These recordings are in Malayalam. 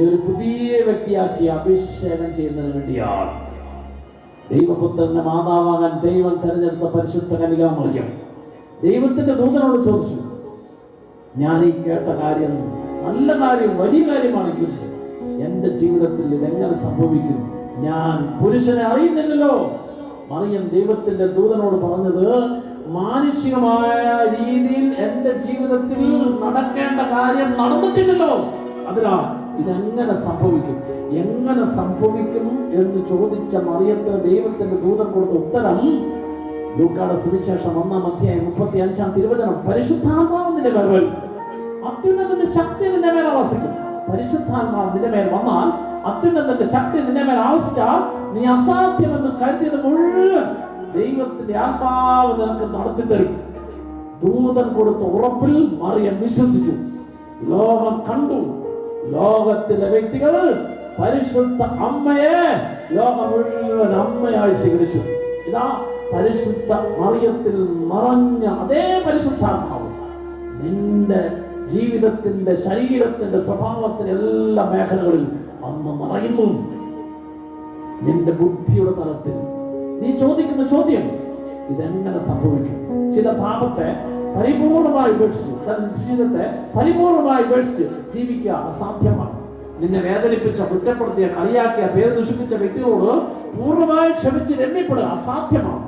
ഒരു പുതിയ വ്യക്തിയാക്കി അഭിഷേകം ചെയ്യുന്നതിന് വേണ്ടിയാണ്. ദൈവപുത്രന്റെ മാതാവാകാൻ ദൈവം തെരഞ്ഞെടുത്ത പരിശുദ്ധ കനികാമറിയം. ദൈവത്തിന്റെ ദൂതനോട് ചോദിച്ചു ഞാൻ ഈ കേട്ട കാര്യം നല്ല കാര്യം വലിയ കാര്യമാണെങ്കിൽ എന്റെ ജീവിതത്തിൽ ഇതെങ്ങനെ സംഭവിക്കും? ഞാൻ പുരുഷനെ അറിയുന്നില്ലല്ലോ. മറിയം ദൈവത്തിന്റെ ദൂതനോട് പറഞ്ഞത് മാനുഷികമായ രീതിയിൽ എന്റെ ജീവിതത്തിൽ നടക്കേണ്ട കാര്യം നടന്നിട്ടില്ലല്ലോ. അതിനാൽ ഇതെങ്ങനെ സംഭവിക്കും? എങ്ങനെ സംഭവിക്കും എന്ന് ചോദിച്ച മറിയത്തിന് ദൈവത്തിന്റെ ദൂതൻ കൊടുത്ത ഉത്തരം ലൂക്കാട് സുവിശേഷം ഒന്നാം അധ്യായം മുപ്പത്തി അഞ്ചാം തിരുവചനം പരിശുദ്ധാത്മാവിന്റെ മേൽ അത്യുന്നതന്റെ ശക്തി നിന്റെ മേൽ ആവസിക്കും. പരിശുദ്ധാത്മാവ് നിന്റെ മേൽ വന്നാൽ അത്യുന്നതന്റെ ശക്തി നിന്റെ മേൽ ആവസിച്ചാൽ നീ അസാധ്യമെന്ന് കരുതിയത് മുഴുവൻ ദൈവത്തിന്റെ ആത്മാവ് നിനക്ക് നടത്തി തരും. ദൂതൻ കൊടുത്ത ഉറപ്പിൽ മറിയം വിശ്വസിച്ചു. ലോകം കണ്ടു. ലോകത്തിലെ വ്യക്തികൾ പരിശുദ്ധ അമ്മയെ ലോകം മുഴുവൻ അമ്മയായി സ്വീകരിച്ചു. ഇതാ പരിശുദ്ധ മറിയത്തിൽ നിറഞ്ഞ അതേ പരിശുദ്ധാത്മാവ്. നിന്റെ ജീവിതത്തിന്റെ ശരീരത്തിന്റെ സ്വഭാവത്തിന്റെ എല്ലാ മേഖലകളിൽ അന്ന് മറയുന്നു. നിന്റെ ബുദ്ധിയുടെ തലത്തിൽ നീ ചോദിക്കുന്ന ചോദ്യം ഇതെങ്ങനെ സംഭവിക്കും? ചില പാപത്തെ പരിപൂർണമായി ഉപേക്ഷിച്ചു തന്റെ ജീവിതത്തെ പരിപൂർണമായി ഉപേക്ഷിച്ച് ജീവിക്കുക അസാധ്യമാണ്. നിന്നെ വേദനിപ്പിച്ച കുറ്റപ്പെടുത്തിയ കളിയാക്കിയ പേര് ദുഷിപ്പിച്ച വ്യക്തികളോട് പൂർണമായി ക്ഷമിച്ച് രമ്യപ്പെടുക അസാധ്യമാണ്.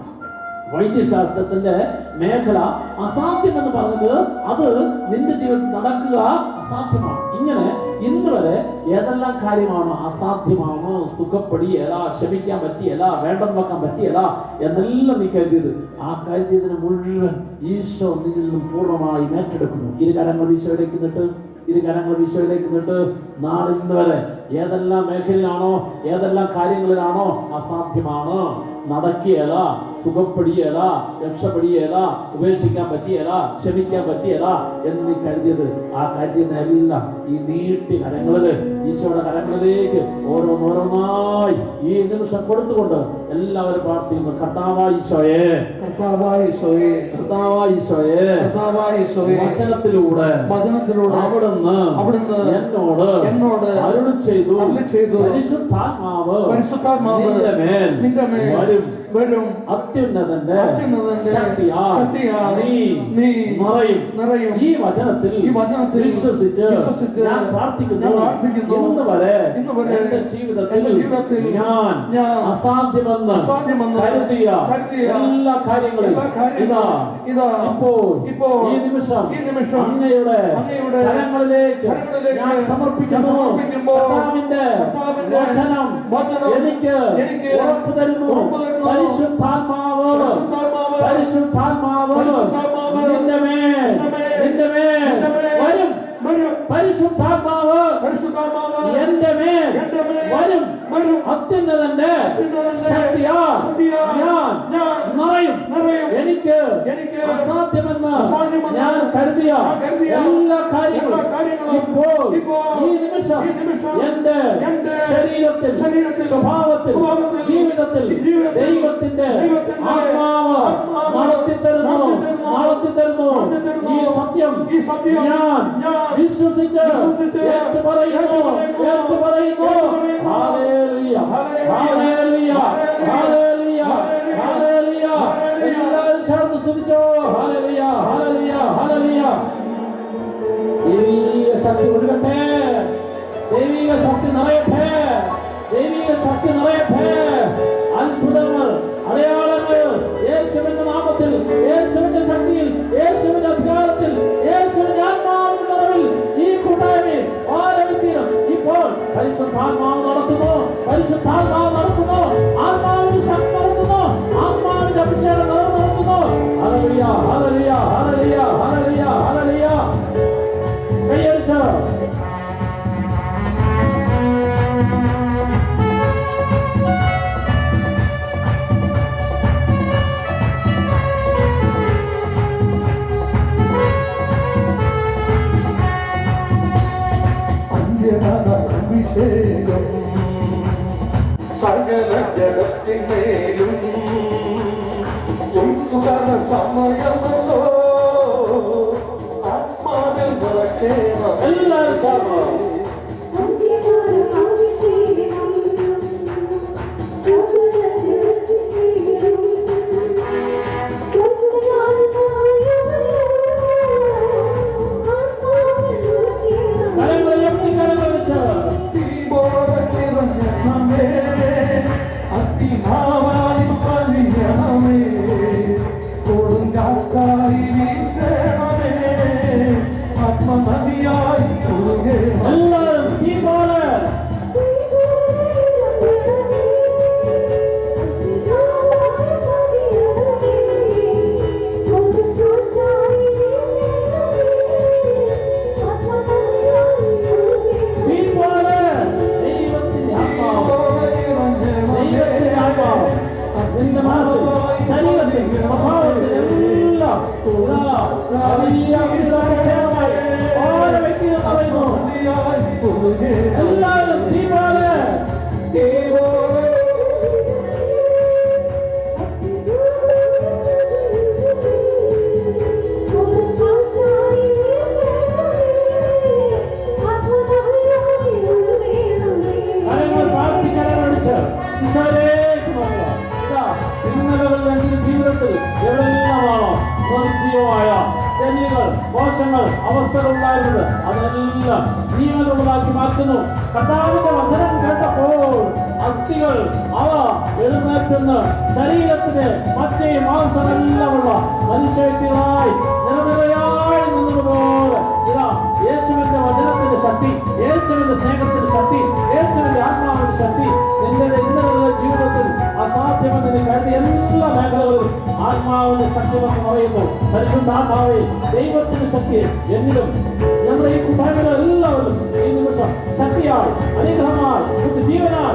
വൈദ്യശാസ്ത്രത്തിന്റെ മേഖല അസാധ്യമെന്ന് പറഞ്ഞത് അത് നിന്റെ ജീവിതത്തിൽ നടക്കുക അസാധ്യമാണ്. ഇങ്ങനെ ഇന്ന് വരെ ഏതെല്ലാം കാര്യമാണ് അസാധ്യമാണ്? സുഖപ്പെടിയല ക്ഷമിക്കാൻ പറ്റിയല്ല വേണ്ടെന്ന് വെക്കാൻ പറ്റിയല്ല എന്നെല്ലാം നീ കരുതിയത്. ആ കരുതിയതിനെ മുഴുവൻ ഈശോ നിന്നിൽ നിന്നും പൂർണമായി ഏറ്റെടുക്കുന്നു ഇരു കരങ്ങൾ ഈശോയിലേക്ക് നിട്ട് ഇരു കരങ്ങൾ ഈശോയിലേക്ക് നിട്ട് നാളിന്ന് വരെ ഏതെല്ലാം മേഖലയിലാണോ? ഏതെല്ലാം കാര്യങ്ങളിലാണോ? അസാധ്യമാണ്. നടക്കിയല സുഖപ്പെടിയതാ രക്ഷപ്പെടിയതാ ഉപേക്ഷിക്കാൻ പറ്റിയതാ ക്ഷമിക്കാൻ പറ്റിയതാ എന്ന് നീ കരുതിയത്. ആ കരുതിയതെല്ലാം ഈ നീട്ടി കരങ്ങളിൽ ഈശോയുടെ കരങ്ങളിലേക്ക് ഓരോന്നോരോന്നായി ഈ നിമിഷം കൊടുത്തുകൊണ്ട് എല്ലാവരും പ്രാർത്ഥിക്കുന്നു. കർത്താവായിശോയെ കർത്താവായിശോയെ കർത്താവായിശോയെ കർത്താവായിശോയെ വചനത്തിലൂടെ വചനത്തിലൂടെ അവിടുന്ന് അവിടുന്ന് എന്നോട് എന്നോട് അരുളി ചെയ്തു. അരുളി ചെയ്തു. പരിശുദ്ധാത്മാവ് പരിശുദ്ധാത്മാവ് നിന്റെ മേൽ നിന്റെ മേൽ വരും അത്യുന്നതന്റെ നിറയും നിറയും. ഈ വചനത്തിൽ ഈ വചനത്തിൽ വിശ്വസിച്ച് ഞാൻ പ്രാർത്ഥിക്കുന്നു. ഇന്ന് വരെ എന്റെ ജീവിതത്തിൽ ഞാൻ അസാധ്യമെന്ന് അസാധ്യമെന്ന് കരുതിയ എല്ലാ കാര്യങ്ങളും ഇതാ. ഇതാ. ഇപ്പോൾ ഇപ്പോൾ ഈ നിമിഷം ഈ നിമിഷം അങ്ങയുടെ അങ്ങയുടെ കരങ്ങളിലേക്ക് ഞാൻ സമർപ്പിക്കുന്നു സമർപ്പിക്കുമ്പോൾ വചനം എനിക്ക് ഉറപ്പ് തരുന്നു. ഉറപ്പ് തരുന്നു. പരിശുദ്ധാത്മാവ് പരിശുദ്ധാത്മാവ് പരിശുദ്ധാത്മാവ് പരിശുദ്ധാത്മാവ് നിന്റെ മേൽ നിന്റെ മേൽ നിന്റെ മേൽ നിന്റെ മേൽ വരും വരും പരിശുദ്ധാത്മാവ് പരിശുദ്ധാത്മാവ് എന്റെ മേൽ എന്റെ മേൽ വരും വരും അത്യുന്നതന്റെ അത്യുന്നതന്റെ ശക്തിയാൽ ശക്തിയാൽ ഞാൻ ഞാൻ നിറയും നിറയും. എനിക്ക് എനിക്ക് അസാധ്യമെന്ന് അസാധ്യമെന്ന് ഞാൻ കരുതിയ ഞാൻ കരുതിയ എല്ലാ കാര്യങ്ങളും എല്ലാ കാര്യങ്ങളും ഇപ്പോൾ ഇപ്പോൾ ഈ നിമിഷം ഈ നിമിഷം എന്റെ എന്റെ ശരീരത്തിൽ ശരീരത്തിൽ സ്വഭാവത്തിൽ സ്വഭാവത്തിൽ ജീവിതത്തിൽ ജീവിതത്തിൽ ദൈവത്തിന്റെ ആത്മാവ് ആത്മാവ് നടത്തി തരുന്നു നടത്തിത്തരുന്നു. നടത്തി തരുന്നു നടത്തിത്തരുന്നു. ഈ സത്യം ഞാൻ വിശ്വസിച്ച് ഏറ്റു പറയുന്നു ഏറ്റു പറയുന്നു. Hallelujah hallelujah. Hallelujah hallelujah. എല്ലാവരും ചേർന്ന് സ്തുതിച്ചോ ഹല്ലേലൂയ ഹല്ലേലൂയ ഹല്ലേലൂയ ദൈവീക ശക്തി ഒഴുകട്ടെ ദൈവിക ശക്തി നിറയട്ടെ ദൈവിക ശക്തി നിറയട്ടെ പരിശുദ്ധാത്മാവ് നടത്തുന്നു నూతన సమయములో ఆత్మాని దొరకేవ వెళ్ళారు ജീവിതത്തിൽ എവിടെയെല്ലാമാണോ നിർജീവമായ ശല്യങ്ങൾ ദോഷങ്ങൾ അവസ്ഥകൾ ഉണ്ടായിരുന്നത് അതിനെല്ലാം ജീവനുള്ളതാക്കി മാറ്റുന്നു. കർത്താവിന്റെ വചനം കേട്ടപ്പോൾ അസ്ഥികൾ അവ എഴുന്നേറ്റുന്ന ശരീരത്തിന് മറ്റേ മാംസമെല്ലാമുള്ള മനുഷ്യത്തിനായി നിലനിലയായി വചനത്തിന്റെ ശക്തി യേശുവിന്റെ സ്നേഹത്തിന്റെ ശക്തി യേശുവിന്റെ ആത്മാവിന്റെ ശക്തി നിന്റെ ഇന്നലെ ജീവിതത്തിൽ അസാധ്യമെന്ന് നീ കരുതിയ എല്ലാ മേഖലകളിലും ആത്മാവിന്റെ ശക്തി എന്ന് പറയുന്നു പരിശുദ്ധാത്മാവെ ദൈവത്തിന്റെ ശക്തി എന്നിലും നമ്മുടെ ഈ കൂട്ടായ്മകൾ എല്ലാവരും ഈ നിമിഷം ശക്തിയായി അനുഗ്രഹമായി പുതിയ ജീവനായി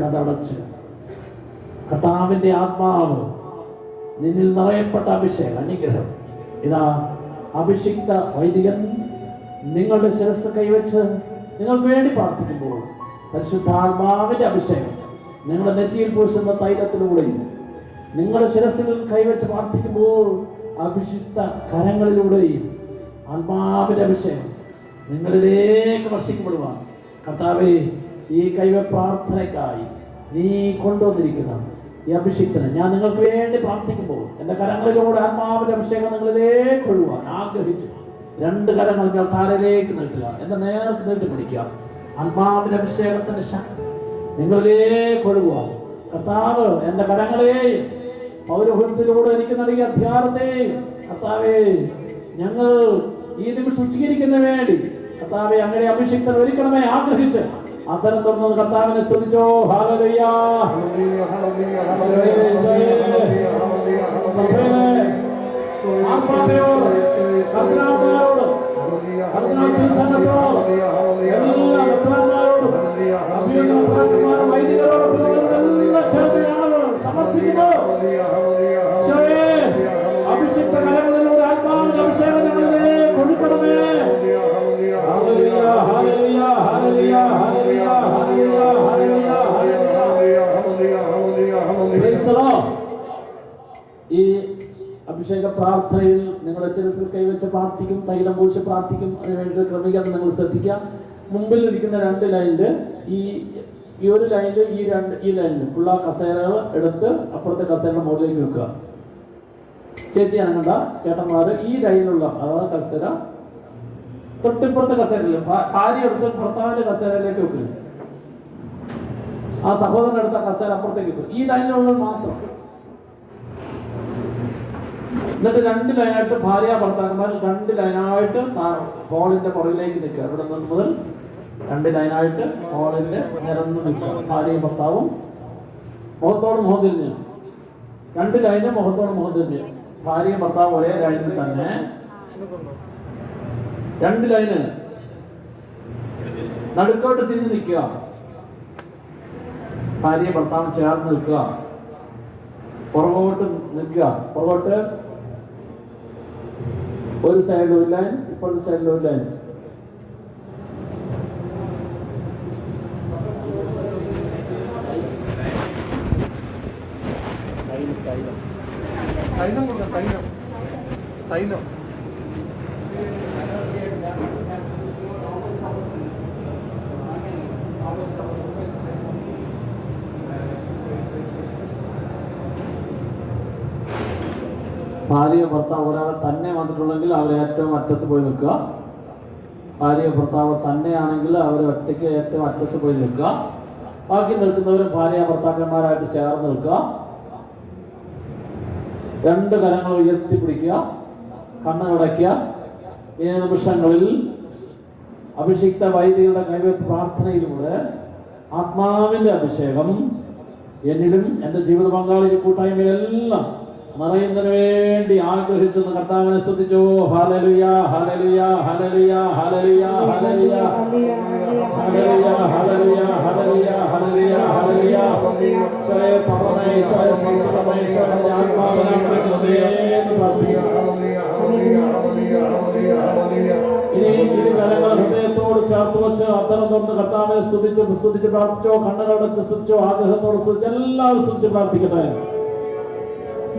കഥടച്ച് കർത്താവിന്റെ ആത്മാവ് നിന്നിൽ നിറയപ്പെട്ട അഭിഷേകം അനുഗ്രഹം. ഇതാ അഭിഷിക്ത വൈദികൻ നിങ്ങളുടെ ശിരസ് കൈവച്ച് നിങ്ങൾക്ക് വേണ്ടി പ്രാർത്ഥിക്കുമ്പോൾ പരിശുദ്ധാത്മാവിന്റെ അഭിഷേകം നിങ്ങളുടെ നെറ്റിയിൽ പൂശുന്ന തൈലത്തിലൂടെയും നിങ്ങളുടെ ശിരസിൽ കൈവച്ച് പ്രാർത്ഥിക്കുമ്പോൾ അഭിഷിക്ത കരങ്ങളിലൂടെയും ആത്മാവിന്റെ അഭിഷേകം നിങ്ങളിലേക്ക് വർഷിക്കപ്പെടുവാൻ. കർത്താവെ ഈ കൈവ പ്രാർത്ഥനയ്ക്കായി നീ കൊണ്ടുവന്നിരിക്കുന്ന ഈ അഭിഷിക്തനെ ഞാൻ നിങ്ങൾക്ക് വേണ്ടി പ്രാർത്ഥിക്കുമ്പോൾ എന്റെ കരങ്ങളിലൂടെ ആത്മാവിന്റെ അഭിഷേകം നിങ്ങളിലേക്ക് ഒഴുവാൻ ആഗ്രഹിച്ചു. രണ്ട് കരങ്ങൾ ഞാൻ താരയിലേക്ക് നീട്ടുക. എന്റെ നേരത്തെ നീട്ടി പിടിക്കുക. ആത്മാവിന്റെ അഭിഷേകത്തിന്റെ ശക്തി നിങ്ങളിലേക്ക് ഒഴുകുക. കർത്താവ് എന്റെ കരങ്ങളെയും പൗരഹൃത്തിലൂടെ എനിക്ക് നൽകിയ അധ്യാനത്തെയും കർത്താവേ ഞങ്ങൾ ഈ നിമിഷം സ്വീകരിക്കുന്ന വേണ്ടി കർത്താവെ അങ്ങനെ അഭിഷിക്തൻ ഒരുക്കണമേ ആഗ്രഹിച്ച് അത്തരം തുറന്നത് കർത്താവിനെ സ്തുതിച്ചോ. ഹാലലുയ്യ ആത്മാവിനോട് സത്രാത്മാരോടും സന്നദ്ധത്തോടും എല്ലാ രത്നന്മാരോടും അഭിനന്ദന്മാരും വൈദികരോടും എല്ലാ ചേർത്തയാളുകളും സമർപ്പിക്കുന്നു അഭിഷിക്ത കലകളിലൂടെ ആത്മാവിന്റെ അഭിഷേകം ഞങ്ങളിലെ കൊടുക്കണമേ hallelujah hallelujah hallelujah hallelujah hallelujah hallelujah hallelujah hallelujah hallelujah hallelujah പ്രാർത്ഥനയിൽ നിങ്ങളുടെ ശിരസിൽ കൈവച്ച് പ്രാർത്ഥിക്കും തൈലം പൂശി പ്രാർത്ഥിക്കും. അതിനുവേണ്ടി ക്രമീകരണം നിങ്ങൾ ശ്രദ്ധിക്കുക. മുമ്പിൽ ഇരിക്കുന്ന രണ്ട് ലൈനിൽ ഈ ഈ ഒരു ലൈനിൽ ഈ രണ്ട് ഈ ലൈനിൽ ഉള്ള കസേരകൾ എടുത്ത് അപ്പുറത്തെ കസേരയുടെ മുകളിലേക്ക് വെക്കുക. ചേച്ചി അനങ്ങണ്ട ചേട്ടന്മാര് ഈ ലൈനിലുള്ള അതായത് കസേര. തൊട്ടിപ്പുറത്തെ കസേരയില്ല? ഭാര്യ എടുത്ത് ഭർത്താവിന്റെ കസേരയിലേക്ക് വെക്കുക ആ സഹോദരൻ എടുത്ത കസേര അപ്പുറത്തേക്ക് വെക്കുക ഈ ലൈനിലുള്ള മാത്രം. എന്നിട്ട് രണ്ട് ലൈനായിട്ട് ഭാര്യ ഭർത്താക്കന്മാർ രണ്ട് ലൈനായിട്ട് ഹോളിന്റെ പുറകിലേക്ക് നിൽക്കുക. ഇവിടെ നിന്ന് മുതൽ രണ്ട് ലൈനായിട്ട് ഹോളിന്റെ നിരന്ന് നിൽക്കുക. ഭാര്യയും ഭർത്താവും മുഖത്തോട് മുഖം തിരിഞ്ഞ്. രണ്ട് ലൈന് മുഖത്തോട് മുഖം തിരിഞ്ഞ്. ഭാര്യയും ഭർത്താവും ഒരേ ലൈനിൽ തന്നെ. രണ്ട് ലൈന് നടുക്കോട്ട് തിരിഞ്ഞ് നിൽക്കുക. ഭാര്യയും ഭർത്താവും ചേർന്ന് നിൽക്കുക. പുറകോട്ട് നിൽക്കുക. പുറകോട്ട് ഒരു சைடு ஒரு லைன் இப்போ ஒரு சைடில் ஒரு லைன் தைலம் தைலம் தைலம் ഭാര്യ ഭർത്താവ് ഒരാളെ തന്നെ വന്നിട്ടുണ്ടെങ്കിൽ അവരെ ഏറ്റവും അറ്റത്ത് പോയി നിൽക്കുക. ഭാര്യ ഭർത്താവ് തന്നെയാണെങ്കിൽ അവർ ഒറ്റയ്ക്ക് ഏറ്റവും അറ്റത്ത് പോയി നിൽക്കുക. ബാക്കി നിൽക്കുന്നവരും ഭാര്യ ഭർത്താക്കന്മാരായിട്ട് ചേർന്ന് നിൽക്കുക. രണ്ട് കരങ്ങൾ ഉയർത്തിപ്പിടിക്കുക കണ്ണ് അടയ്ക്കുക ഈ നിമിഷങ്ങളിൽ അഭിഷിക്ത വൈദികളുടെ കൈവയ്പ് പ്രാർത്ഥനയിലൂടെ ആത്മാവിന്റെ അഭിഷേകം എന്നിലും എന്റെ ജീവിത പങ്കാളി കൂട്ടായ്മയിലെല്ലാം നിറയുന്നതിന് വേണ്ടി ആഗ്രഹിച്ചെന്ന് കർത്താവിനെ സ്തുതിച്ചു. ഹലലിയ ഹലലിയ ഹലലിയ ഹലലിയ ഹലലിയ ഹലലിയ ഹലലിയ ഹലലിയ ഹലലിയ ഹലലിയ ഈശോയെ സ്നേഹിതമേ, ഈശോയുടെ ആത്മാവിനെ ഹൃദയത്തോട് ചേർത്ത് വെച്ച് അത്തരം തുറന്ന് കർത്താവിനെ സ്തുതിച്ച് സ്തുതിച്ച് പ്രാർത്ഥിച്ചോ കണ്ണുകളടച്ച് സ്തുതിച്ചോ ആഗ്രഹത്തോട് സ്തുതിച്ച് എല്ലാവരും സ്തുതിച്ച് പ്രാർത്ഥിക്കട്ടെ.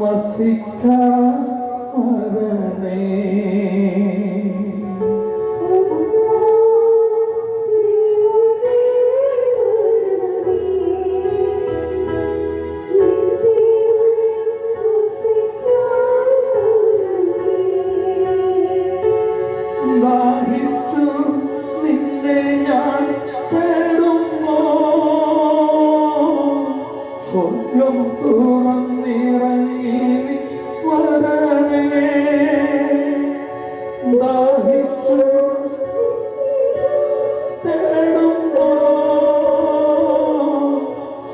വസിക്കാരനേ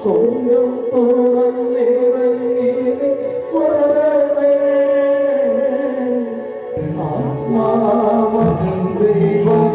സ്വർഗം തുറന്നിറങ്ങിയത് വരണേ ആത്മാവ ദൈവം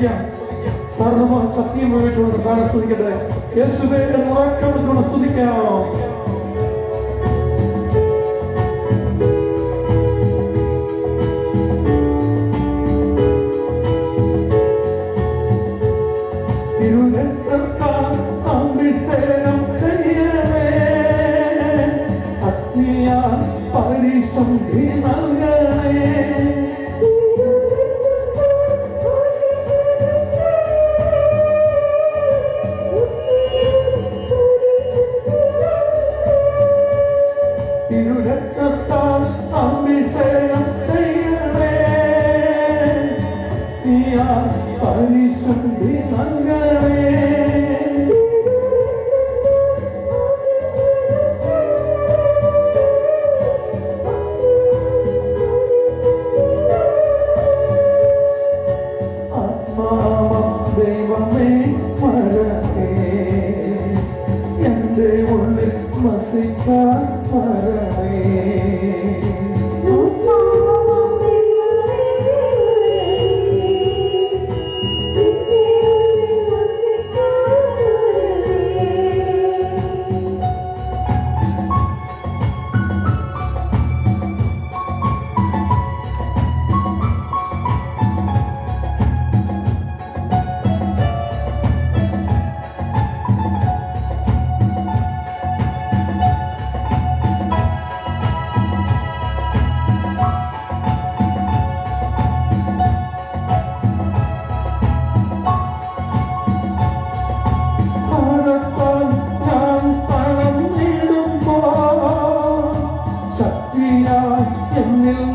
സ്തുതിക്കാം സർവ സത്യമായിട്ടുള്ള പ്രധാന സ്തുതിക്കട്ടെ യേശുബേ എന്ന് സ്തുതിക്കാമോ ശക്തിയായി എന്നിൽ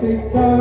Plastic